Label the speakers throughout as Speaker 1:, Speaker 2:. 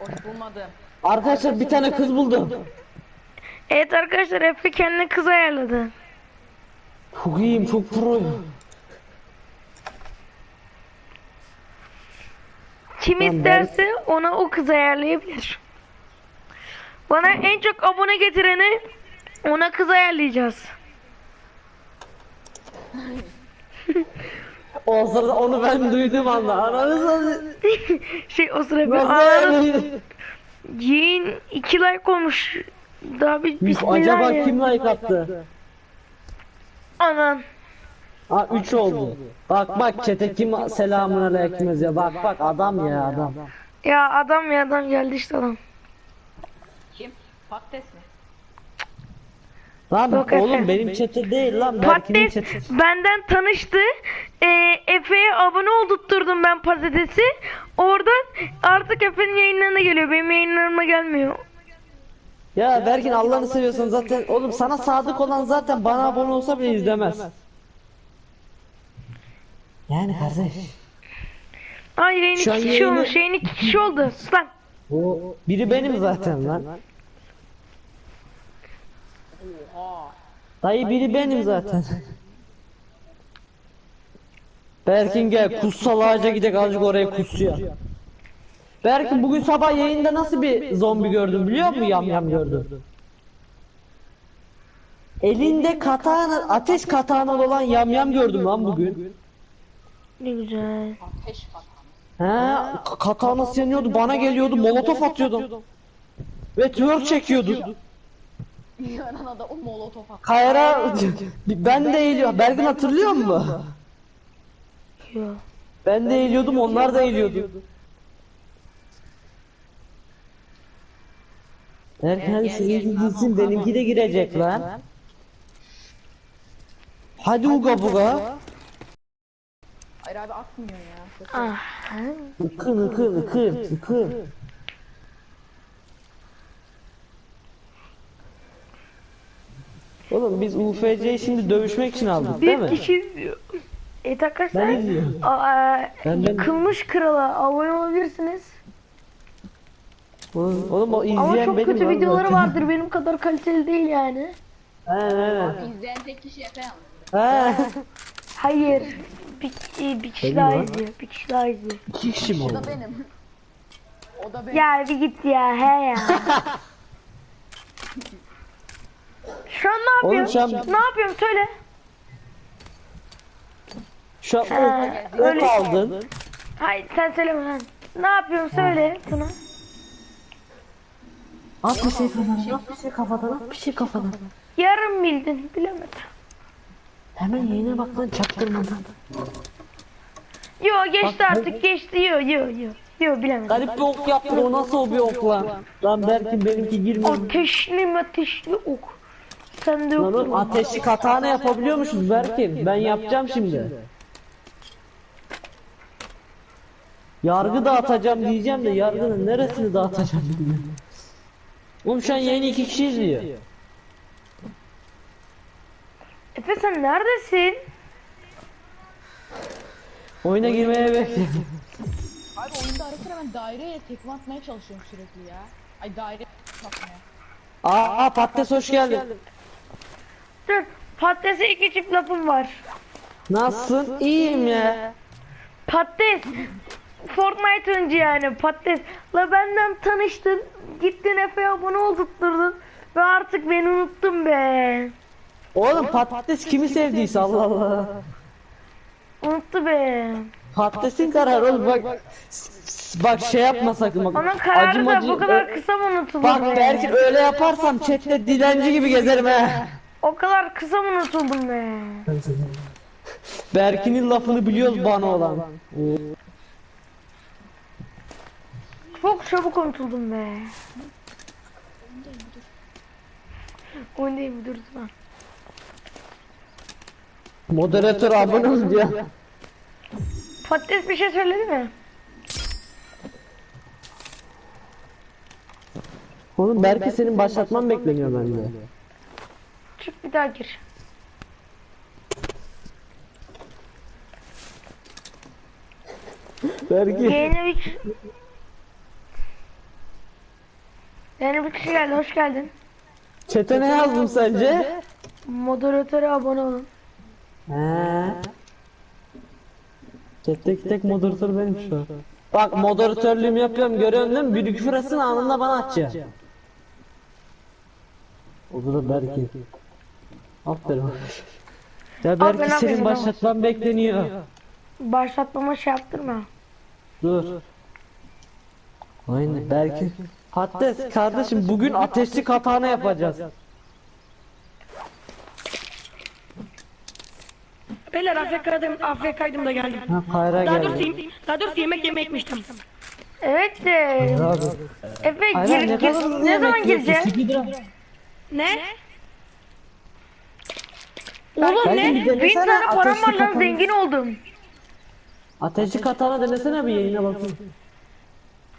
Speaker 1: Bulmadım.
Speaker 2: Arkadaşlar bir tane kız buldum.
Speaker 3: Evet arkadaşlar Efe kendine kız ayarladı.
Speaker 2: Çok iyiyim çok proyum.
Speaker 3: Kim
Speaker 2: Lan
Speaker 3: isterse ona o kız ayarlayabilir. Bana en çok abone getireni ona kız ayarlayacağız.
Speaker 2: O sırada onu ben duydum anda. Ananı.
Speaker 3: Şey o sıra bir
Speaker 2: yani?
Speaker 3: Yayın 2 like olmuş. Daha bir bismillah
Speaker 2: acaba
Speaker 3: ya.
Speaker 2: kim like attı?
Speaker 3: Anan.
Speaker 2: Ha 3 oldu. Bak bak çete kim selamun aleyküm yazıyor. Bak bak adam ya adam.
Speaker 3: Ya adam ya adam geldi işte adam.
Speaker 1: Kim? Patates mi?
Speaker 2: Lan
Speaker 3: Yok
Speaker 2: oğlum
Speaker 3: Efe.
Speaker 2: benim çete değil lan
Speaker 3: Patates benden tanıştı. Ee, Efe'ye abone oldurtturdum ben patatesi. Oradan artık Efe'nin yayınlarına geliyor. Benim yayınlarıma gelmiyor.
Speaker 2: Ya Berkin Allah'ını seviyorsan zaten oğlum sana sadık olan zaten bana abone olsa bile izlemez. Yani kardeş. Şu an
Speaker 3: iki kişi
Speaker 2: yayını-
Speaker 3: olmuş. Yayın iki kişi oldu. Sus lan.
Speaker 2: O biri benim zaten lan. Dayı biri benim zaten. Berkin gel kutsal ağaca gidek azıcık oraya kutsuya. Berkin bugün sabah yayında nasıl bir zombi gördün biliyor musun yam yam gördüm. Elinde katana, ateş katanalı olan yam yam gördüm lan bugün.
Speaker 3: Ne güzel.
Speaker 1: Ateş patlamış.
Speaker 2: He, katanası yanıyordu, bana geliyordu, molotof atıyordu. Ve twerk çekiyordu.
Speaker 1: Yanına da o molotof attı.
Speaker 2: Kayra, ben de eğiliyor. Berkin hatırlıyor musun? Ben de eğiliyordum, onlar da eğiliyordu. Hadi seninki gitsin, benimki de girecek lan. Hadi uga buga.
Speaker 1: Hayır abi atmıyor ya.
Speaker 3: Ah.
Speaker 2: Ikın ıkın ıkın ıkın. Oğlum biz UFC'yi şimdi dövüşmek için aldık değil
Speaker 3: Bir
Speaker 2: mi?
Speaker 3: kişi izliyor. Evet arkadaşlar.
Speaker 2: Ben izliyorum.
Speaker 3: Aa,
Speaker 2: Ben- ben-
Speaker 3: yıkılmış krala abone olabilirsiniz.
Speaker 2: Oğlum, oğlum o izleyen
Speaker 3: Ama çok
Speaker 2: benim
Speaker 3: kötü
Speaker 2: lan
Speaker 3: videoları
Speaker 2: zaten.
Speaker 3: vardır. Benim kadar kaliteli değil yani.
Speaker 2: He he.
Speaker 1: İzleyen tek kişi Efe yalnız.
Speaker 2: He.
Speaker 3: Hayır. Bir, bir kişi
Speaker 2: Benim
Speaker 3: daha
Speaker 2: lan.
Speaker 3: izliyor. Bir kişi daha izliyor.
Speaker 2: İki kişi mi
Speaker 1: O
Speaker 2: oldu?
Speaker 1: da benim. O da benim.
Speaker 3: Ya bir git ya he ya. Şu an ne
Speaker 2: Oğlum
Speaker 3: yapıyorsun?
Speaker 2: şu an-
Speaker 3: Ne yapıyorum söyle.
Speaker 2: Şu an
Speaker 3: Ha,
Speaker 2: ok,
Speaker 3: öyle.
Speaker 2: ok aldın.
Speaker 3: Hayır sen söyleme lan. Ne yapıyorsun söyle Tuna.
Speaker 2: At bir şey kafadan, at bir şey kafadan, at bir şey kafadan.
Speaker 3: Yarım bildin bilemedim.
Speaker 2: Hemen yayına bak lan çaktırmadan.
Speaker 3: Yo geçti
Speaker 2: Bak,
Speaker 3: artık geçti yo yo yo. Yo bilemedim.
Speaker 2: Garip bir ok yaptın o nasıl o bir ok lan? Lan belki benimki girmiyor.
Speaker 3: Ateşli ateşli ok. Sen de
Speaker 2: Lan
Speaker 3: yok.
Speaker 2: oğlum ateşli katana yapabiliyormuşuz Berkin. Ben yapacağım şimdi. Yargı dağıtacağım diyeceğim de yargının neresini dağıtacağım bilmiyorum. Oğlum şu an yayını iki kişi izliyor.
Speaker 3: Efe sen neredesin?
Speaker 2: Oyuna girmeye bekliyorum.
Speaker 1: Abi oyunda ara sıra ben daireye tekme atmaya çalışıyorum sürekli ya. Ay daire atmaya.
Speaker 2: Aa patates hoş geldin.
Speaker 3: Dur. Patatese iki çift lafım var.
Speaker 2: Nasılsın? İyiyim ya.
Speaker 3: Patates. Fortnite önce yani patates. La benden tanıştın. Gittin Efe'ye abone oldurtturdun. Ve artık beni unuttun be.
Speaker 2: Oğlum patates kimi sevdiyse Allah Allah.
Speaker 3: Unuttu be.
Speaker 2: Patatesin kararı oğlum bak. Bak şey yapma sakın bak.
Speaker 3: Onun kararı da
Speaker 2: acımacı-
Speaker 3: bu kadar kısa mı unutulur
Speaker 2: Bak
Speaker 3: be?
Speaker 2: belki öyle yaparsam chatte dilenci gibi gezerim he.
Speaker 3: O kadar kısa mı unutuldum be?
Speaker 2: Berkin'in lafını biliyoruz bana olan.
Speaker 3: Çok çabuk unutuldum be. Oyun değil mi dur lan.
Speaker 2: Moderatör abone ol diyor.
Speaker 3: Patates bir şey söyledi mi?
Speaker 2: Oğlum belki senin başlatman bekleniyor bende.
Speaker 3: Çık bir daha gir.
Speaker 2: Belki
Speaker 3: Yayına bir... Yani bir kişi geldi hoş geldin.
Speaker 2: Çete ne yazdım sence?
Speaker 3: Moderatöre abone olun.
Speaker 2: He. Chat'teki tek moderatör benim şu an. Bak moderatörlüğümü yapıyorum görüyorsun değil mi? Bir küfürasını anında bana atacak. O da Berke. Aferin. Ya belki
Speaker 3: Aferin,
Speaker 2: senin
Speaker 3: aferin,
Speaker 2: başlatman bekleniyor.
Speaker 3: Başlatmama şey yaptırma.
Speaker 2: Dur. Aynen belki. Hatta kardeşim bugün ateşli katana yapacağız.
Speaker 4: Beyler AFK'dayım, AFK'ydım da geldim.
Speaker 2: Ha Kayra
Speaker 4: Daha doğrusu,
Speaker 2: geldi.
Speaker 4: yem- daha doğrusu yemek yemeye gitmiştim.
Speaker 3: Evet de
Speaker 2: Abi.
Speaker 3: Efe
Speaker 2: Hayır,
Speaker 3: gir,
Speaker 2: ne
Speaker 3: gir- ne zaman gireceğiz?
Speaker 4: Ne?
Speaker 3: Oğlum ne? Bin tane param var lan zengin oldum.
Speaker 2: Ateşli katana denesene bir yayına bakayım.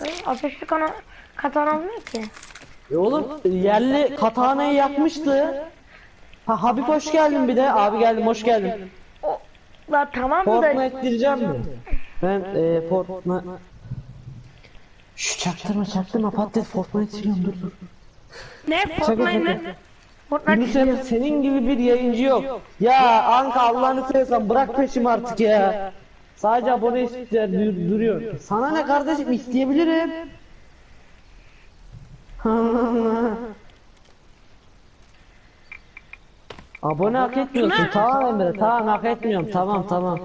Speaker 3: Ay, Ateşli kana katana olmuyor ki.
Speaker 2: E oğlum yerli katanayı yakmıştı. Ha Habib hoş geldin bir de. Abi geldim hoş geldin.
Speaker 3: O, la tamam da
Speaker 2: Fortnite gireceğim mi? Ben e, Fortnite... Şş çaktırma çaktırma patates Fortnite siliyorum dur dur.
Speaker 4: Ne? Fortnite ne?
Speaker 3: Fortnite
Speaker 2: Yunus senin gibi bir yayıncı yok. Ya Anka Allah'ını seversen bırak peşimi artık ya. Sadece abone isteyen dur- duruyor. Sana ne kardeşim isteyebilirim. abone hak etmiyorsun. Tamam Emre tamam hak etmiyorum. Tamam tamam.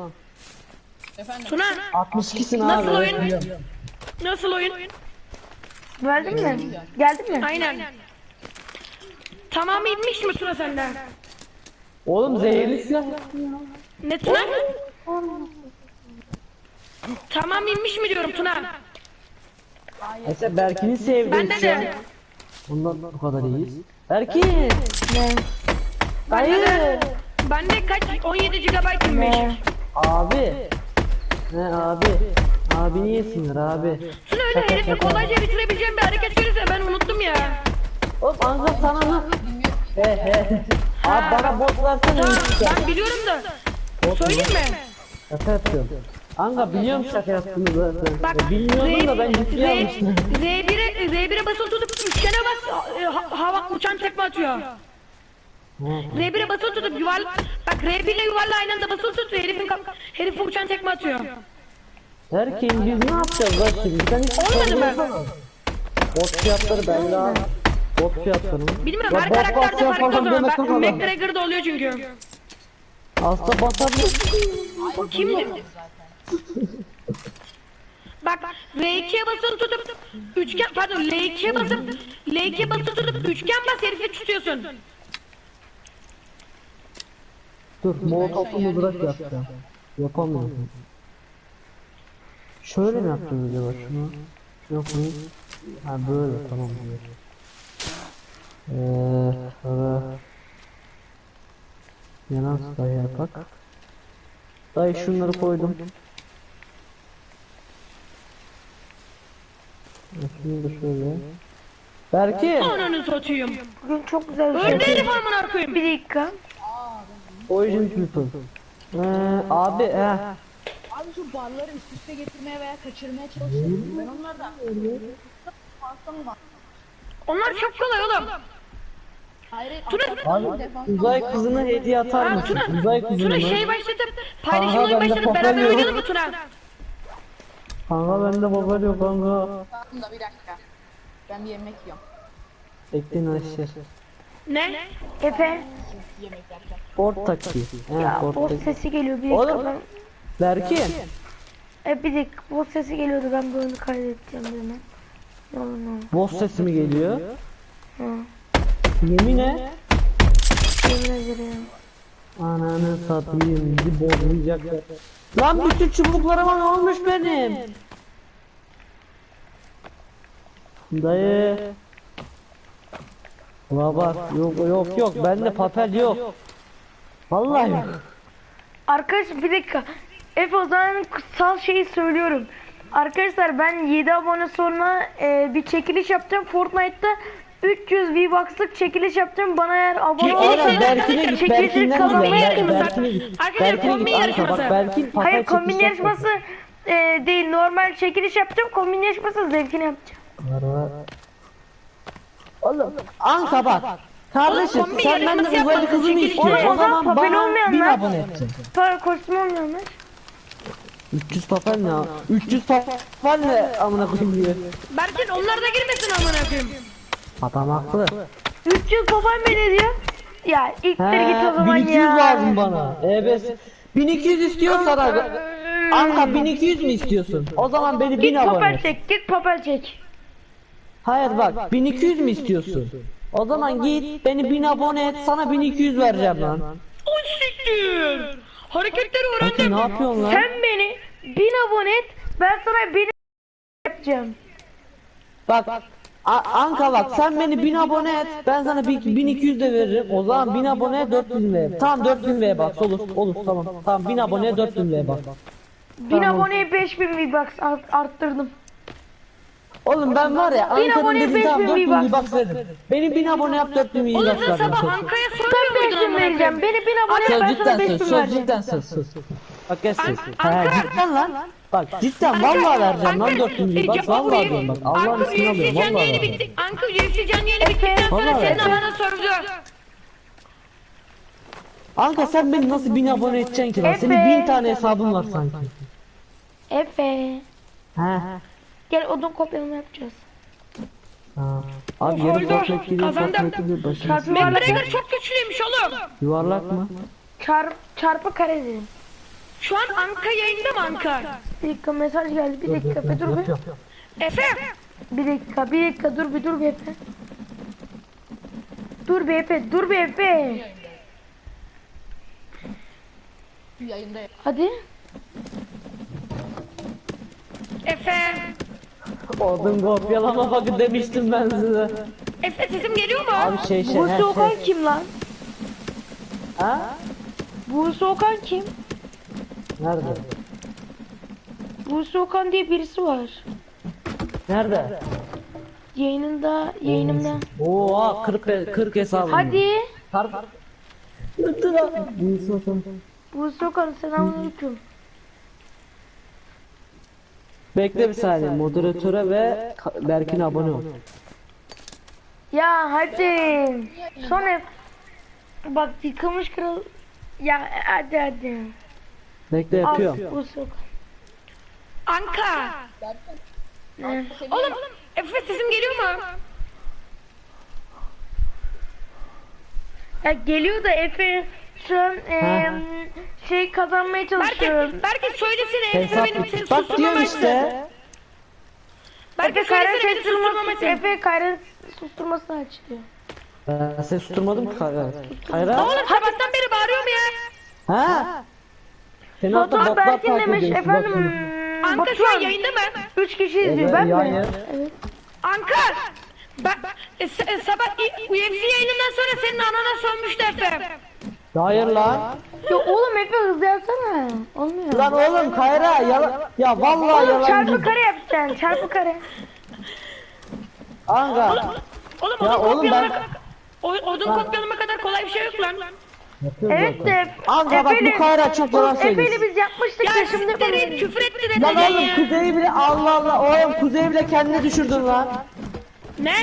Speaker 1: Efendim.
Speaker 4: Tuna,
Speaker 2: 62'sin abi.
Speaker 4: nasıl oyun?
Speaker 2: biliyorum.
Speaker 4: Nasıl oyun?
Speaker 3: Geldin mi? Geldin mi?
Speaker 4: Aynen. Tamamı inmiş mi Tuna senden?
Speaker 2: Oğlum zehirli silah.
Speaker 4: Ne Tuna? Tamam inmiş mi diyorum Tuna?
Speaker 2: Mesela Berkin'in sevdiği
Speaker 4: Bende
Speaker 2: silah.
Speaker 4: de.
Speaker 2: Ondan bu kadar iyiyiz. Berkin.
Speaker 3: Ne?
Speaker 2: Hayır.
Speaker 4: Bende kaç? 17 GB inmiş.
Speaker 3: Ne?
Speaker 2: Abi. Ne abi? Abi niye sinir abi?
Speaker 4: Tuna öyle herifi kolayca bitirebileceğim bir hareket söylese ben unuttum ya.
Speaker 2: Oğlum Anka sana mı? He he. Abi bana bot versene
Speaker 4: ben biliyorum da. Söyleyeyim mi?
Speaker 2: Şaka yapıyorum. Anka biliyorum şaka yaptığını zaten.
Speaker 4: Bak,
Speaker 2: Ya Bilmiyordum da ben ciddiye
Speaker 4: R-
Speaker 2: almıştım.
Speaker 4: R1'e R1'e basılı tutup üçgene bas e, ha- hava uçan tekme atıyor. R1'e basılı tutup yuvarla bak R1 ile yuvarla aynı anda basılı tut herifin kap- herife uçan tekme atıyor.
Speaker 2: Erkeğin biz ne yapacağız lan şimdi? Sen hiç
Speaker 4: Olmadı mı?
Speaker 2: Bot fiyatları belli abi. Bot fiyatları mı?
Speaker 4: Bilmiyorum
Speaker 2: Ya
Speaker 4: her
Speaker 2: bot
Speaker 4: karakterde
Speaker 2: basıyor
Speaker 4: farklı o
Speaker 2: falan
Speaker 4: zaman. Bak
Speaker 2: kafadan.
Speaker 4: McGregor'da oluyor çünkü.
Speaker 2: Hasta basabilir.
Speaker 4: O kim? Bak R2'ye basılı tutup üçgen pardon L2'ye basıp L2'ye basılı tutup üçgen bas herifi tutuyorsun.
Speaker 2: Dur, molotoflu mızrak yapacağım. Yapamıyorum. Şöyle mi yapacağız acaba şunu? Yok mu? Ha böyle tamam. Eee sonra yanan silah yapak. Dayı şunları koydum. Şunu da şöyle. Berke!
Speaker 4: Ananı satayım.
Speaker 3: Bugün çok güzel bir şey.
Speaker 4: Öldü herif amına koyayım.
Speaker 3: Bir dakika.
Speaker 2: Origin people. Ee, abi he.
Speaker 1: Abi şu barları üst üste getirmeye veya kaçırmaya çalışıyorum. Ben onlardan?
Speaker 4: Onlar çok kolay oğlum.
Speaker 1: Hayır,
Speaker 4: Tuna-
Speaker 2: Abi uzay kızına hediye atar mısın? Uzay kızına
Speaker 4: Tuna şey başlatıp
Speaker 2: Aha,
Speaker 4: paylaşım oyun
Speaker 2: bende
Speaker 4: başlatıp beraber oynayalım mı Tuna?
Speaker 2: Kanka bende baba yok kanka.
Speaker 1: Tamam da bir dakika. Ben bir yemek yiyorum.
Speaker 2: Bekleyin aşağı.
Speaker 4: Ne?
Speaker 3: Efe.
Speaker 1: Yemek yapacağım.
Speaker 2: Port. He
Speaker 3: Ya
Speaker 2: port
Speaker 3: bot
Speaker 2: taktiği.
Speaker 3: sesi geliyor bir dakika.
Speaker 2: Oğlum.
Speaker 3: Ben,
Speaker 2: Berkin.
Speaker 3: e, bir dakika bot sesi geliyordu ben bu oyunu kaydedeceğim hemen. Ne olur ne olur.
Speaker 2: Boss sesi mi geliyor?
Speaker 3: Ha.
Speaker 2: Yemin et.
Speaker 3: Yemin ederim.
Speaker 2: Ananı satayım bizi bozmayacaklar. Lan bütün çubuklarıma ne olmuş benim? Dayı. Baba yok yok yok bende papel yok. Vallahi yok.
Speaker 3: Arkadaş bir dakika. Efe o zaman kutsal şeyi söylüyorum. Arkadaşlar ben 7 abone sonra e, bir çekiliş yapacağım. Fortnite'ta 300 V-Bucks'lık çekiliş yapacağım. Bana eğer abone
Speaker 2: Aynen
Speaker 3: olursanız
Speaker 2: Berkin'e git Berkin'den? Berkin'e git.
Speaker 4: Arkadaşlar,
Speaker 2: Berkin'e git bak
Speaker 4: yarışması.
Speaker 2: Berkin
Speaker 3: Hayır kombin
Speaker 2: çekmiş
Speaker 3: yarışması e, değil normal çekiliş yapacağım. Kombin yarışması zevkini yapacağım.
Speaker 2: Var var. Oğlum Anka bak. Kardeşim
Speaker 4: kombi
Speaker 2: sen
Speaker 4: yarışması
Speaker 2: benden uzaylı
Speaker 4: yapmadın,
Speaker 2: kızı mı
Speaker 4: çekil
Speaker 2: istiyorsun? O zaman
Speaker 3: papel
Speaker 2: bana
Speaker 3: olmayanlar-
Speaker 2: bin abone edeceksin.
Speaker 3: Para kostüm olmuyormuş.
Speaker 2: 300 papel ne? ya? 300 papel ne amına koyayım diyor.
Speaker 4: Berkin onlar da girmesin amına koyayım.
Speaker 2: Adam haklı.
Speaker 3: 300 babam beni diyor. Ya ilk
Speaker 2: He,
Speaker 3: git o zaman
Speaker 2: 1200
Speaker 3: ya.
Speaker 2: lazım bana. Evet. 1200 istiyorsan abi. Anka 1200 mü istiyorsun? O zaman beni 1000
Speaker 3: Git
Speaker 2: abone
Speaker 3: papel çek, git papel çek.
Speaker 2: Hayır bak 1200 mü istiyorsun? O zaman git beni 1000 abone et sana 1200 vereceğim lan.
Speaker 4: O siktir. Hareketleri öğrendim.
Speaker 2: ne yapıyorsun lan?
Speaker 3: Sen beni 1000 abone et, ben sana 1000 yapacağım.
Speaker 2: Bak A- Anka bak sen beni 1000 abone et ben sana bir- 1200 de veririm o zaman 1000 aboneye 4000 ver. Tamam 4000 ver bak olur olur tamam tamam 1000 aboneye 4000 ver bak.
Speaker 3: 1000
Speaker 2: Tamam.
Speaker 3: aboneye 5000 V-Bucks art- arttırdım.
Speaker 2: Oğlum ben var ya
Speaker 3: Bin aboneye
Speaker 2: dediği tamam
Speaker 3: 5000
Speaker 2: 4000
Speaker 3: V-Bucks.
Speaker 2: V-Bucks veririm. Beni 1000 abone yap 4000 V-Bucks
Speaker 4: Oğlum sen sabah
Speaker 2: Söz-
Speaker 4: Anka'ya
Speaker 3: Ben
Speaker 4: sormuyor muydun
Speaker 3: 5000
Speaker 4: amına
Speaker 3: vereceğim.
Speaker 4: koyayım?
Speaker 3: Beni 1000 abone
Speaker 2: Söz
Speaker 3: ben
Speaker 2: cidden
Speaker 3: sana
Speaker 2: söz
Speaker 3: 5000
Speaker 2: söz
Speaker 3: vereceğim.
Speaker 2: cidden söz söz. Bak gel.
Speaker 4: Anka-
Speaker 2: He cidden lan. Bak cidden vallahi vereceğim lan
Speaker 4: Anka-
Speaker 2: 4000 V-Bucks
Speaker 4: Anka-
Speaker 2: vallahi diyorum bak Allah'ın ismini alıyorum vallahi vereceğim.
Speaker 4: Anka UFC canlı yayını bittikten sonra senin anana sordu.
Speaker 2: Anka sen beni nasıl 1000 abone edeceksin ki lan? Senin. 1000 tane hesabın var sanki.
Speaker 3: Efe.
Speaker 2: He.
Speaker 3: Gel odun kopyalama yapacağız.
Speaker 2: Ha. Abi yarı
Speaker 4: Haydar,
Speaker 2: fortnite giriyor
Speaker 4: kazandım.
Speaker 2: fortnite giriyor başına.
Speaker 3: Çarpı
Speaker 4: McGregor
Speaker 3: yuvarlak,
Speaker 4: çok güçlüymüş oğlum.
Speaker 2: Yuvarlak mı?
Speaker 3: çarp, çarpı kare dedim.
Speaker 4: Şu an Anka yayında mı Anka?
Speaker 3: Bir dakika mesaj geldi. Bir dakika Efe dur bir.
Speaker 4: Efe.
Speaker 3: Bir dakika bir dakika dur bir dur bir Efe. Dur bir Efe dur bir Efe.
Speaker 1: Yayında
Speaker 3: Hadi.
Speaker 4: Efe.
Speaker 2: Odun kopyalama bakın demiştim ben size.
Speaker 4: Efe sesim geliyor mu?
Speaker 2: Abi şey şey.
Speaker 3: Bu
Speaker 2: he,
Speaker 3: Okan
Speaker 2: şey.
Speaker 3: kim lan?
Speaker 2: Ha?
Speaker 3: Bu Okan kim?
Speaker 2: Nerede?
Speaker 3: Bu Okan diye birisi var.
Speaker 2: Nerede?
Speaker 3: Yayınında, yayınımda.
Speaker 2: Oo 40 40 hesabım.
Speaker 3: Hadi.
Speaker 2: Kar. Dur abi. Buyursun sen.
Speaker 3: Bu Okan selamünaleyküm.
Speaker 2: Bekle bir saniye moderatöre ve Berkin'e abone ol.
Speaker 3: Ya hadi. Sonra bak yıkılmış kral. Ya hadi hadi.
Speaker 2: Bekle yapıyorum.
Speaker 4: Anka.
Speaker 3: Ne?
Speaker 4: Oğlum Efe sesim geliyor mu?
Speaker 3: Ya geliyor da Efe şu an eee, şey kazanmaya çalışıyorum.
Speaker 4: Belki, belki söylesene Efe
Speaker 2: Hesap
Speaker 4: benim seni
Speaker 2: bak diyorum işte.
Speaker 4: Belki
Speaker 3: Efe Kayran
Speaker 4: söylesene beni susturmamı
Speaker 3: susturması, Efe Kayran susturmasını açıyor.
Speaker 2: Ben seni susturmadım ki Kayra. Kayra.
Speaker 4: Oğlum sabahtan beri bağırıyor mu ya?
Speaker 2: Ha? Seni hatta
Speaker 3: Batuhan
Speaker 2: botlar
Speaker 3: Berkin
Speaker 2: takip
Speaker 3: demiş efendim. Hmm,
Speaker 4: Anka şu an
Speaker 3: Batuhan
Speaker 4: yayında mı?
Speaker 3: 3 kişi izliyor
Speaker 2: Evet,
Speaker 3: ben mi? Evet.
Speaker 4: Anka. Ben, e, s- e, sabah i- UFC yayınından sonra senin anana sönmüştü Efe.
Speaker 2: Hayır lan.
Speaker 3: Ya oğlum Efe hızlı yapsana. Olmuyor.
Speaker 2: Lan oğlum Kayra yalan. Ya vallahi
Speaker 3: Oğlum
Speaker 2: yalan.
Speaker 3: çarpı
Speaker 2: gibi.
Speaker 3: kare yapacaksın çarpı kare.
Speaker 2: Anka.
Speaker 4: Oğlum
Speaker 2: Ya
Speaker 4: odun
Speaker 2: oğlum
Speaker 4: kopyalama
Speaker 2: ben-
Speaker 4: o- odun kopyalama kadar kolay bir şey yok lan.
Speaker 3: Evet de
Speaker 2: Anka bak bu
Speaker 3: Efe'yle-
Speaker 2: Kayra çok yalan
Speaker 3: Efe'yle
Speaker 2: söylüyor.
Speaker 3: biz yapmıştık
Speaker 4: Ya
Speaker 3: şimdi
Speaker 4: siktir git küfür etti de
Speaker 2: Lan oğlum
Speaker 4: ya.
Speaker 2: Kuzey bile Allah Allah oğlum Kuzey bile kendini düşürdün lan.
Speaker 4: Ne?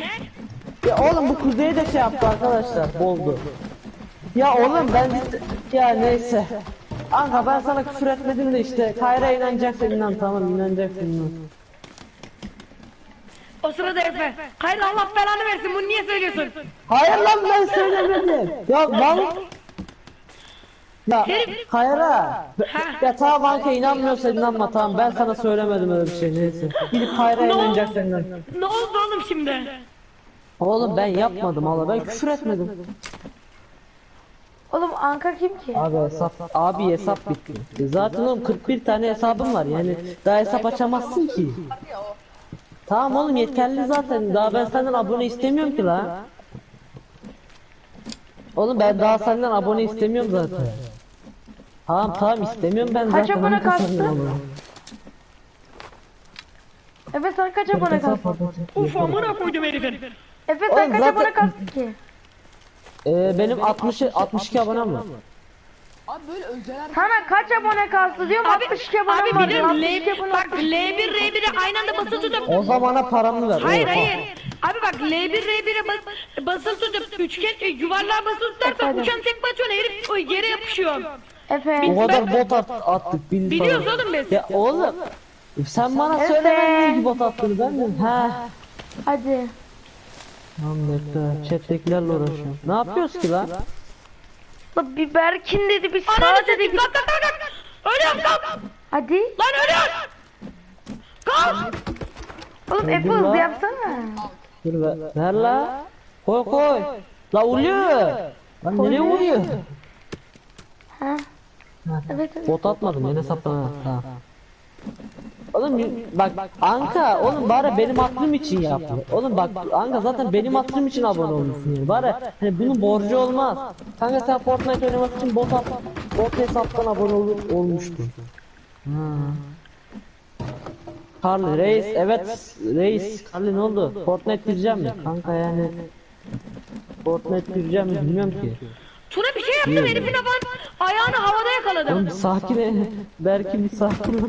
Speaker 2: Ya oğlum bu Kuzey de şey yaptı arkadaşlar boldu. Ya oğlum ben ya neyse. Anka ben sana küfür etmedim de işte Kayra inanacaksın inan tamam inanacaksın inan.
Speaker 4: O sırada Efe. Hayır Allah belanı versin bunu niye söylüyorsun?
Speaker 2: Hayır lan ben söylemedim. Ya lan. Ya Kayra. Ya tamam Anka inanmıyorsan inanma tamam ben sana söylemedim öyle bir şey neyse. Gidip Kayra'ya
Speaker 4: Ne oldu?
Speaker 2: inan.
Speaker 4: Ne oldu oğlum şimdi?
Speaker 2: Oğlum ben yapmadım Allah ben küfür etmedim.
Speaker 3: Oğlum Anka kim ki?
Speaker 2: Abi hesap abi hesap bitti. E Zaten oğlum 41 tane hesabım var yani daha hesap açamazsın ki. Tamam oğlum yeterli zaten daha ben senden abone istemiyorum ki la. Oğlum ben daha senden abone istemiyorum zaten. Tamam tamam istemiyorum ben
Speaker 3: Kaç
Speaker 2: zaten.
Speaker 3: abone
Speaker 2: Hangi senden
Speaker 3: kastı?
Speaker 2: abone?
Speaker 3: Efe sen kaç abone kastın?
Speaker 4: Uf amına koydum herifin.
Speaker 3: Efe
Speaker 2: Oğlum
Speaker 3: sen kaç
Speaker 2: zaten-
Speaker 3: abone kastın ki?
Speaker 2: Ee, benim 60 62 abonem var.
Speaker 1: Abi böyle özel
Speaker 3: Sana kaç abone kastı diyorum 62 abone
Speaker 4: Abi
Speaker 3: var.
Speaker 4: biliyorum
Speaker 3: diyor, 62
Speaker 4: L,
Speaker 3: abone
Speaker 4: bak L1 R1'i aynı anda basılı tutup
Speaker 2: O zamana paramı ver.
Speaker 4: Hayır hayır. Abi bak L1 R1'e bas, basılı tutup üçgen e, yuvarlığa basılı tutarsan uçan tekme atıyorsun herif o yere yapışıyor.
Speaker 3: Efe.
Speaker 2: O kadar bot at, attık. Bil
Speaker 4: Biliyoruz oğlum biz.
Speaker 2: Ya oğlum. Sen bana
Speaker 3: Efe.
Speaker 2: söylemedin ki bot attığını ben mi? He.
Speaker 3: Hadi.
Speaker 2: Tamam bekle. Chat'tekilerle uğraşıyorum. Ne yapıyoruz ki lan?
Speaker 3: La bir Berkin dedi bir
Speaker 4: Ananı
Speaker 3: sağ dedi
Speaker 4: kalk kalk kalk. Ölüyorum kalk.
Speaker 3: Hadi.
Speaker 4: Lan ölüyorum. Kalk.
Speaker 3: Oğlum Apple hızlı yapsana.
Speaker 2: Dur ver. Ver la. Koy koy. La uluyor. Lan nereye uyuyor?
Speaker 3: Ha. Evet evet.
Speaker 2: Bot atmadım yine sapına. Ha. Oğlum bak Anka oğlum bari benim aklım için yaptı. Oğlum bak Anka zaten benim aklım için abone olmuşsun yani. Bari hani bunun borcu olmaz. Kanka sen Fortnite oynamak için bot at, bot hesaptan abone ol, olmuştun. Ha. Carly Reis evet Reis Carly ne oldu? Fortnite gireceğim mi? Kanka yani Fortnite gireceğim mi bilmiyorum ki.
Speaker 4: Tuna bir şey yaptım herifin aban ayağını havada yakaladım.
Speaker 2: Oğlum sakin ol. Belki bir sakin ol.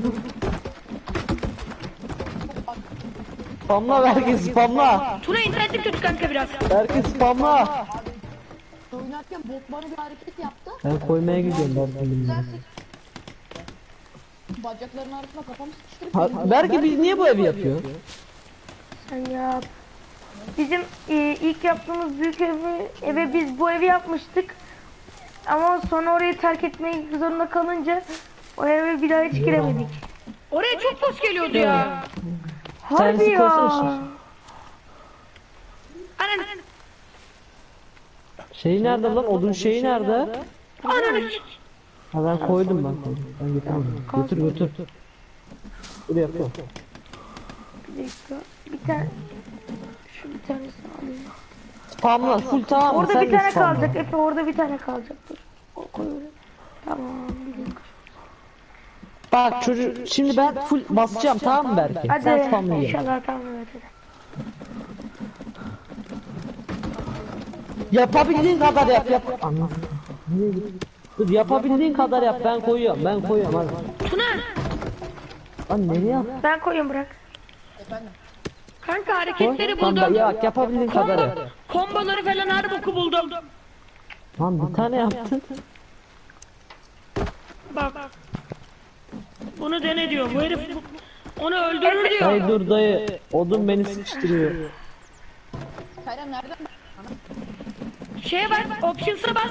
Speaker 2: Spamla belki spamla.
Speaker 4: Tuna internetim kötü kanka biraz.
Speaker 2: Belki spamla.
Speaker 1: Oynarken bot bana bir hareket yaptı.
Speaker 2: Ben koymaya gidiyorum ben bilmiyorum.
Speaker 1: Bacaklarının arasına kafamı sıkıştırıp
Speaker 2: belki biz niye bu evi yapıyor?
Speaker 3: Sen yap. Bizim e, ilk yaptığımız büyük evi, eve biz bu evi yapmıştık. Ama sonra orayı terk etmek zorunda kalınca o eve bir daha hiç giremedik.
Speaker 4: Oraya çok boş geliyordu ya.
Speaker 3: Harbi ya.
Speaker 2: koysana
Speaker 4: Ananı.
Speaker 2: Şeyi nerede lan? Odun şeyi nerede?
Speaker 4: Ananı.
Speaker 2: Ha ben koydum ben koydum. Ben getirmedim. Götür götür. Buraya yapıyorum.
Speaker 3: Bir dakika. Bir tane. Şu bir tanesini alayım.
Speaker 2: Spamla full tamam mı?
Speaker 3: Orada
Speaker 2: Sen
Speaker 3: bir
Speaker 2: de
Speaker 3: tane
Speaker 2: spamla.
Speaker 3: kalacak. Efe orada bir tane kalacak. Dur. O koy oraya. Tamam. Bir dakika.
Speaker 2: Bak çocuk şimdi ben full basacağım tamam mı Berke?
Speaker 3: Hadi.
Speaker 2: Sen spamla ye.
Speaker 3: İnşallah tamam evet. hadi.
Speaker 2: Yapabildiğin kadar yap yap. Anladım. Dur yapabildiğin kadar yap ben koyuyorum ben koyuyorum hadi.
Speaker 4: Tuna.
Speaker 2: Lan nereye yap?
Speaker 3: Ben koyayım bırak.
Speaker 4: Kanka hareketleri
Speaker 2: Tamam
Speaker 4: buldum.
Speaker 2: ya bak yapabildiğin kadar
Speaker 4: Kombo,
Speaker 2: yap.
Speaker 4: komboları falan harbi oku buldum.
Speaker 2: Lan bir tane yaptın.
Speaker 4: Bak. Bunu dene diyor. Bu herif bu- onu öldürür diyor.
Speaker 2: Dayı dur dayı. Odun beni sıkıştırıyor.
Speaker 1: Kerem nereden?
Speaker 4: Şeye bas, options'a bas.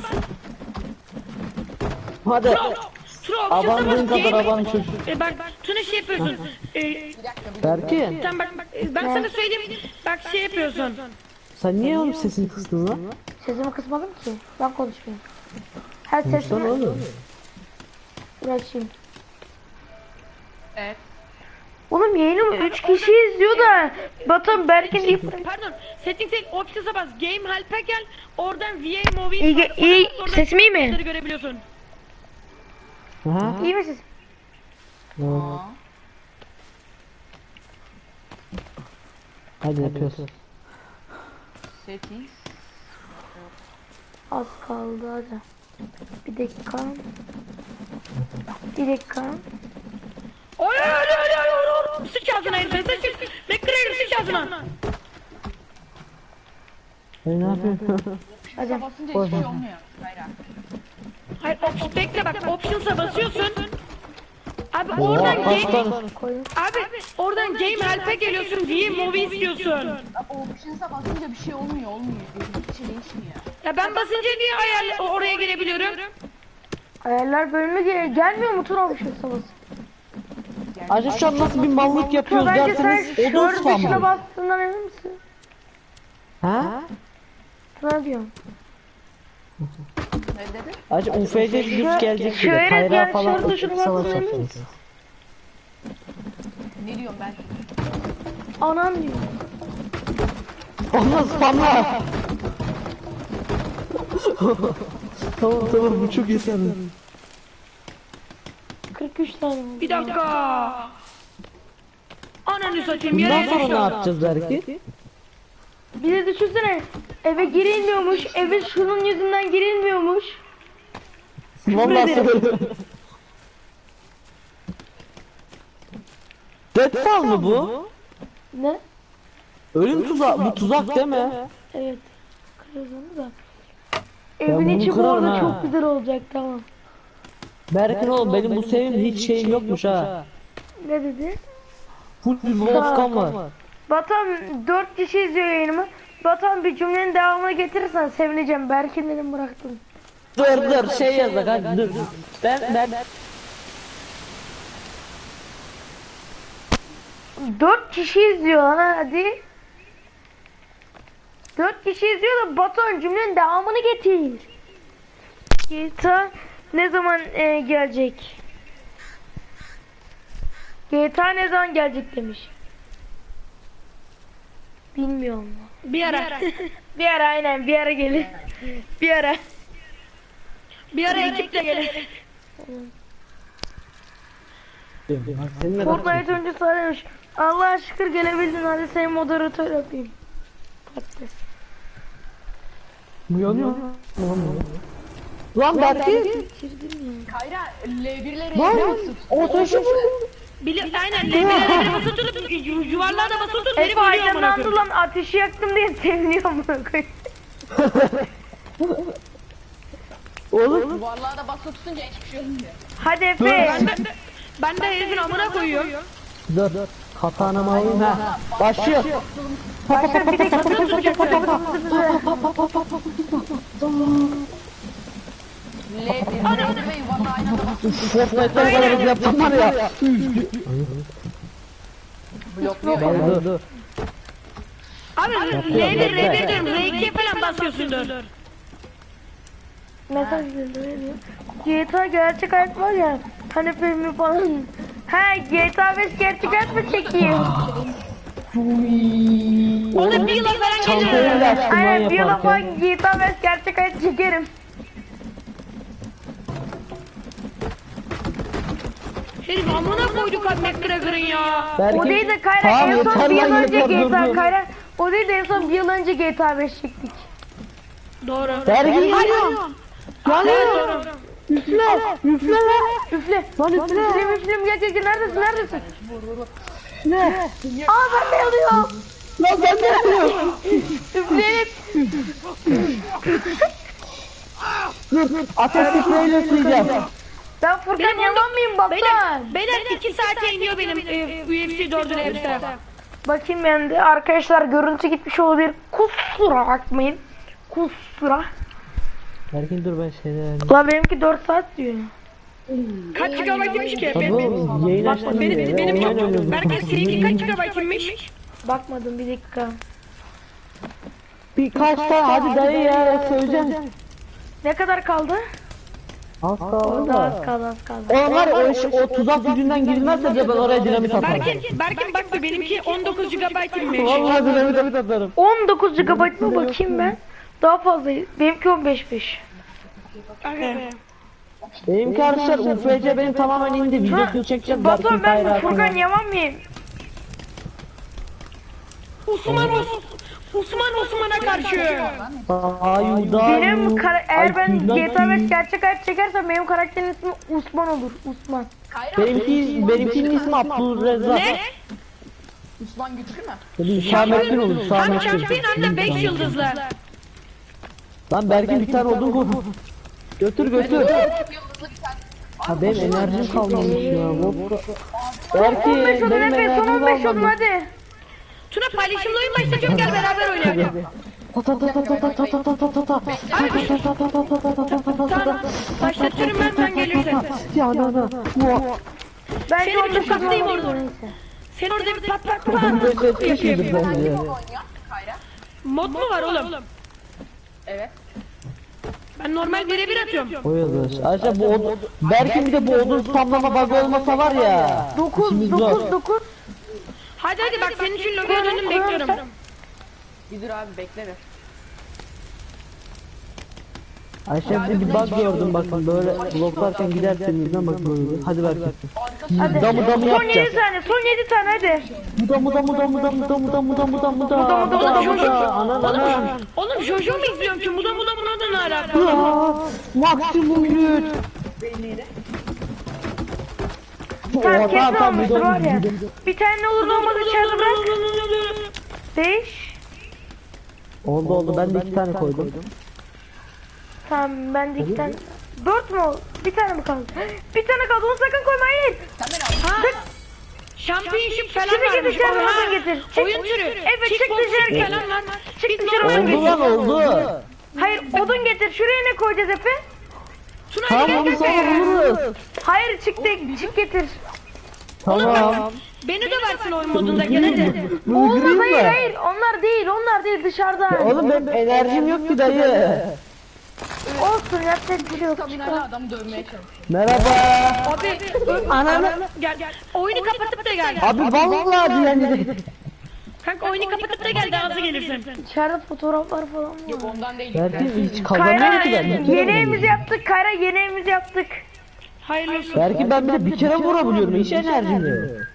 Speaker 2: Hadi.
Speaker 4: Tuna options'a
Speaker 2: Abandığın
Speaker 4: bas.
Speaker 2: kadar aban çocuk.
Speaker 4: E bak Tuna şey yapıyorsun. E,
Speaker 2: Berke
Speaker 4: sen bak, ben sana söyleyeyim. Bak şey yapıyorsun.
Speaker 2: sen niye oğlum sesini kıstın lan?
Speaker 3: Sesimi kısmadım ki. Ben konuşmuyorum. Her
Speaker 2: Sen
Speaker 3: sesimi
Speaker 2: oğlum.
Speaker 3: uğraşayım.
Speaker 1: Evet.
Speaker 3: Oğlum yayınımı 3 kişi izliyor da Batuhan Berk'in ilk...
Speaker 4: Pardon. Settings'e options'a bas. Game help'e gel. Oradan VA movie.
Speaker 3: İyi,
Speaker 4: var.
Speaker 3: İyi.
Speaker 4: oradan
Speaker 3: Sesim iyi mi?
Speaker 4: görebiliyorsun.
Speaker 2: Ha?
Speaker 3: İyi mi sesim?
Speaker 2: Hadi yapıyorsun.
Speaker 1: Settings.
Speaker 3: Az kaldı hadi. Bir dakika. Bir dakika.
Speaker 4: Oy oy oy oy oy oy. Sıç ağzına herife. Sıç. McGregor sıç ağzına.
Speaker 2: Hey ne yapıyorsun?
Speaker 3: Hadi.
Speaker 1: Basınca hiçbir şey olmuyor. Hayır.
Speaker 4: Hayır op- bekle bak options'a basıyorsun. Abi
Speaker 2: Oha
Speaker 4: oradan game?
Speaker 3: Koyun.
Speaker 4: abi oradan game help'e geliyorsun. VA movie istiyorsun.
Speaker 1: O options'a basınca bir şey olmuyor, olmuyor. Hiçbir şey değişmiyor.
Speaker 4: Ya ben basınca niye ayarla oraya gelebiliyorum?
Speaker 3: Ayarlar bölümü gel gelmiyor mu Tuna olmuş sabası?
Speaker 2: Acaba şu an nasıl bir mallık yapıyoruz
Speaker 3: Bence sen
Speaker 2: derseniz odun
Speaker 3: şör dışına
Speaker 2: spamlı.
Speaker 3: bastığından emin misin?
Speaker 2: Ha?
Speaker 3: Tuna diyorum.
Speaker 1: Dedi?
Speaker 2: Acaba UFC düz gelecek gibi.
Speaker 3: şöyle
Speaker 2: Kayra
Speaker 3: diğer
Speaker 2: falan
Speaker 3: emin
Speaker 2: yapacağız.
Speaker 3: misin?
Speaker 1: Ne diyorum ben?
Speaker 3: Anan diyor.
Speaker 2: Spamla spamla. tamam tamam bu çok yeterli.
Speaker 3: 43 tane.
Speaker 4: Bir dakika. Ananı satayım
Speaker 2: Bundan
Speaker 4: yere
Speaker 2: sonra ne yapacağız belki?
Speaker 3: Bir de düşünsene eve girilmiyormuş. Eve şunun yüzünden girilmiyormuş.
Speaker 2: Vallahi
Speaker 3: ederim.
Speaker 2: söylüyorum. Deadfall mı bu?
Speaker 3: Ne?
Speaker 2: Ölüm tuzak bu tuzak değil mi?
Speaker 3: Evet. Kırarız onu da. Evin
Speaker 2: bunu
Speaker 3: içi bu
Speaker 2: kırarım
Speaker 3: arada
Speaker 2: ha.
Speaker 3: çok güzel olacak tamam.
Speaker 2: Berkin oğlum benim bu sevim hiç şeyim yokmuş ha.
Speaker 3: Ne dedi?
Speaker 2: Full bir volkan var.
Speaker 3: Batuhan 4 kişi izliyor yayınımı. Batuhan bir cümlenin devamını getirirsen sevineceğim. Berkin dedim bıraktım.
Speaker 2: Dur dur şey yazak hadi dur. Ben ben
Speaker 3: 4 kişi izliyor lan hadi. 4 kişi izliyor da Batuhan cümlenin devamını getir. GTA ne zaman e, gelecek? GTA ne zaman gelecek demiş. Bilmiyorum.
Speaker 4: Bir ara.
Speaker 3: Bir ara aynen bir ara gelir. Bir ara.
Speaker 4: bir ara ekiple gelir.
Speaker 3: Fortnite öncesi aramış. Allah'a şükür gelebildin hadi seni moderatör yapayım. Patates.
Speaker 2: uyanıyor. Lan Berkin.
Speaker 1: Kayra L1'leri
Speaker 2: Lan o taşı
Speaker 4: Bili aynen lebilere basılı tutup yu- yuvarlığa da basılı tutup herif
Speaker 3: Efe
Speaker 4: ölüyor amına
Speaker 3: aydınlandı
Speaker 4: koyayım.
Speaker 3: lan ateşi yaktım diye seviniyorum bunu koyayım.
Speaker 2: Oğlum
Speaker 1: Duvarlığa da basılı tutunca hiçbir şey olmuyor.
Speaker 3: Hadi Efe.
Speaker 4: Ben de, ben de herifin amına koyuyorum.
Speaker 2: dur. Katanamı alayım ha. Başlıyor.
Speaker 3: Başka bir de
Speaker 1: L1 L1 ve yuvarlağı aynı anda basılı
Speaker 2: Fortnite'da bu kadar hızlı yaptım var ya. dur.
Speaker 4: Abi L1 R1 diyorum R2'ye falan basıyorsundur.
Speaker 3: mesaj gönderiyor. GTA gerçek hayat var ya. Hani filmi falan. He GTA 5 gerçek hayat mı çekiyor?
Speaker 4: O da bir yıla falan geliyor.
Speaker 3: Aynen bir yıla falan GTA 5 gerçek hayat çekerim.
Speaker 4: Herif amına koyduk abi McGregor'ın ya.
Speaker 2: Berkin.
Speaker 3: O değil de Kayra
Speaker 2: Tamam,
Speaker 3: en son bir yıl önce GTA. Kayra. O değil de en son bir yıl önce GTA 5 çektik.
Speaker 4: Doğru.
Speaker 2: Geliyor.
Speaker 4: Evet doğru.
Speaker 2: Üfle. Üfle lan.
Speaker 3: Üfle.
Speaker 2: Lan üfle.
Speaker 3: Üfle üfle gel gel gel neredesin neredesin? Ne? Aa ben de yanıyorum.
Speaker 2: Lan ben de yapıyorum.
Speaker 3: Üfleyelim.
Speaker 2: Dur. Ateş üfleyle üfleyeceğim.
Speaker 3: Ben Furkan
Speaker 4: Benim
Speaker 3: yalan mıyım Batuhan?
Speaker 4: Beyler, beyler 2 saate iniyor benim e, UFC 4'ün hepsi.
Speaker 3: Bakayım ben de arkadaşlar görüntü gitmiş olabilir. Kusura bakmayın. Kusura.
Speaker 2: Berkin dur ben şeyler.
Speaker 3: La benimki 4 saat diyor.
Speaker 4: Kaç gigabaytmış ki?
Speaker 2: Tabii
Speaker 4: Benim,
Speaker 2: oğlum yayın açtım
Speaker 4: benim,
Speaker 2: diye.
Speaker 4: benim
Speaker 2: Online
Speaker 4: çok. Berkay seninki kaç gigabaytmış?
Speaker 3: Bakmadım bir dakika.
Speaker 2: Birkaç tane hadi dayı ya söyleyeceğim.
Speaker 3: Ne kadar kaldı?
Speaker 2: Az kaldı
Speaker 3: Daha az
Speaker 2: da.
Speaker 3: kaldı az kaldı.
Speaker 2: Onlar o, iş- o tuzak yüzünden girilmezse de ben oraya dinamit atarım.
Speaker 4: Berkin, Berkin bak bir benimki 19 gigabaytmış.
Speaker 2: Vallahi dinamit atarım.
Speaker 3: 19 GB mı bakayım ben? Daha fazla. Benimki 15 5.
Speaker 2: Benimki arkadaşlar UFC benim tamamen indi. Videosunu çekeceğiz. Berkin
Speaker 3: Batuhan ben Furkan yaman mıyım?
Speaker 4: Osman Os Osman Osman'a karşı.
Speaker 2: Ayu dayu.
Speaker 3: Benim kara- eğer ben GTA 5 gerçek hayat çekersem benim karakterin ismi Osman olur. Osman.
Speaker 2: Benimki, benimkinin ismi Abdülrezzak.
Speaker 4: Ne?
Speaker 1: Osman güçlü mü?
Speaker 2: Hüsamettin olur. Hüsamettin.
Speaker 4: şampiyon hem de 5 yıldızlı.
Speaker 2: Lan Berkin bir tane odun koy. Götür götür.
Speaker 1: Yıldızlı bir tane.
Speaker 2: Ha benim enerjim kalmamış ya. Hop.
Speaker 3: 15
Speaker 2: Berkin benim
Speaker 3: Efe son
Speaker 2: enerjim
Speaker 3: 15 olun
Speaker 2: kalmadı.
Speaker 3: hadi.
Speaker 4: Tuna paylaşımlı oyun başlatacağım gel beraber oynayalım. Başlatıyorum ben ben gelirsen.
Speaker 2: Ya
Speaker 4: na na.
Speaker 3: Ben de
Speaker 4: orada
Speaker 3: kaptayım
Speaker 4: orada. Sen orada bir pat pat pat
Speaker 2: şey
Speaker 4: yapayım. Mod mu var oğlum?
Speaker 1: Evet.
Speaker 4: Ben normal birebir atıyorum.
Speaker 2: Oyalır. Ayrıca bu odun... Belki bir de bu odun spamlama bug olmasa var ya.
Speaker 3: 9 9 9
Speaker 4: Hadi hadi bak senin için lobiye döndüm bekliyorum.
Speaker 1: Bir dur abi bekle bir.
Speaker 2: Ayşe bir bug gördüm bakın böyle bloklarken giderseniz bak böyle. Hadi Berkin.
Speaker 3: Hadi.
Speaker 2: Damı damı
Speaker 3: Son 7
Speaker 2: yapacağız.
Speaker 3: tane son 7 tane hadi.
Speaker 2: Muda muda muda muda muda muda muda muda muda muda
Speaker 3: muda,
Speaker 2: muda muda ana ana.
Speaker 4: Oğlum Jojo mu izliyorum ki? Muda muda buna da ne alaka?
Speaker 2: Maksimum yürüt.
Speaker 3: Sen
Speaker 2: Oha, tamam, bir de-
Speaker 3: var ya.
Speaker 2: bir
Speaker 3: Bir tane olur olmaz içeride bırak. 5.
Speaker 2: Oldu oldu ben de iki tane koydum.
Speaker 3: Tamam ben de iki tane. 4 mu? oldu? Bir tane mi kaldı? Bir tane kaldı. Onu sakın koyma hayır.
Speaker 4: Ha? Championship falan
Speaker 3: Şimdi git
Speaker 4: varmış.
Speaker 3: dışarı
Speaker 4: Oha.
Speaker 3: oradan getir. Çık.
Speaker 4: Oyun türü.
Speaker 3: Evet, çık
Speaker 4: Kickboxing
Speaker 3: dışarı.
Speaker 4: falan var.
Speaker 3: Çık dışarı oradan
Speaker 2: Oldu
Speaker 3: getir.
Speaker 2: lan oldu.
Speaker 3: Hayır odun getir. Şuraya ne koyacağız Efe?
Speaker 4: Tuna
Speaker 2: Tamam
Speaker 4: gel
Speaker 2: onu
Speaker 4: gel
Speaker 2: sonra
Speaker 4: gel.
Speaker 2: buluruz.
Speaker 3: Hayır çık de çık getir.
Speaker 2: Tamam.
Speaker 4: Beni de versin oyun modunda gene de.
Speaker 2: Bunu
Speaker 3: Olmaz
Speaker 2: gireyim
Speaker 3: hayır
Speaker 2: mi?
Speaker 3: hayır. Onlar değil onlar değil dışarıda.
Speaker 2: Oğlum benim enerjim yok ki dayı.
Speaker 3: Olsun yapacak bir şey yok.
Speaker 1: Staminayla adamı dövmeye çalışıyor.
Speaker 2: Merhaba.
Speaker 4: Abi
Speaker 2: Ananı.
Speaker 4: gel gel. Oyunu kapatıp da gel.
Speaker 2: Abi vallahi yani.
Speaker 4: Kanka oyunu kapatıp da gel daha hızlı gelirsin.
Speaker 3: İçeride fotoğraflar falan var.
Speaker 1: Yok ondan değil.
Speaker 2: Hiç
Speaker 3: Kayra
Speaker 2: kazanmıyor ki ben.
Speaker 3: Yeni evimizi yaptık. Kayra yeni evimizi yaptık.
Speaker 4: Hayırlı olsun.
Speaker 2: Belki ben bir de bir kere vurabiliyorum. Hiç enerjim yok.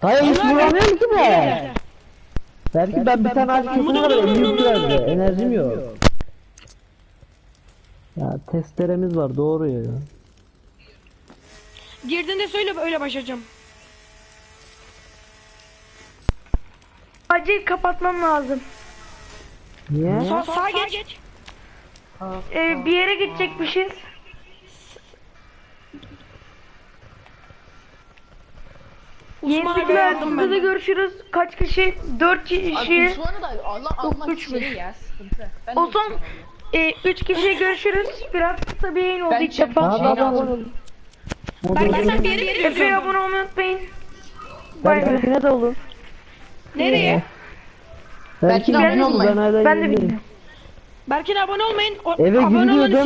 Speaker 2: Hayır hiç vuramıyorum ki ben. Belki ben bir tane ağaç kesin biraz da. Enerjim yok. Ya testeremiz var doğru ya.
Speaker 4: Girdiğinde söyle öyle başlayacağım.
Speaker 3: Acil kapatmam lazım.
Speaker 2: Niye?
Speaker 4: Sağ, sağa geç.
Speaker 3: Ee, bir yere gidecekmişiz. Burada
Speaker 4: ben.
Speaker 3: görüşürüz. Kaç kişi? 4 kişi.
Speaker 1: Osman'ı da Allah ya sıkıntı. Ben
Speaker 3: son
Speaker 1: üçüm.
Speaker 3: 3 kişi görüşürüz. Biraz kısa bir yayın oldu
Speaker 1: Ben
Speaker 3: ilk defa.
Speaker 4: Ben, ben sen bir yere mi
Speaker 3: Efe'ye
Speaker 4: gidiyorsun?
Speaker 3: abone olmayı unutmayın. Bay bay.
Speaker 2: Belki de olur.
Speaker 4: Nereye?
Speaker 2: Belki
Speaker 1: Belki.
Speaker 2: Ben hala
Speaker 3: Ben de bilmiyorum.
Speaker 4: Berk'in abone olmayın. O,
Speaker 2: Eve
Speaker 4: abone
Speaker 2: değil mi?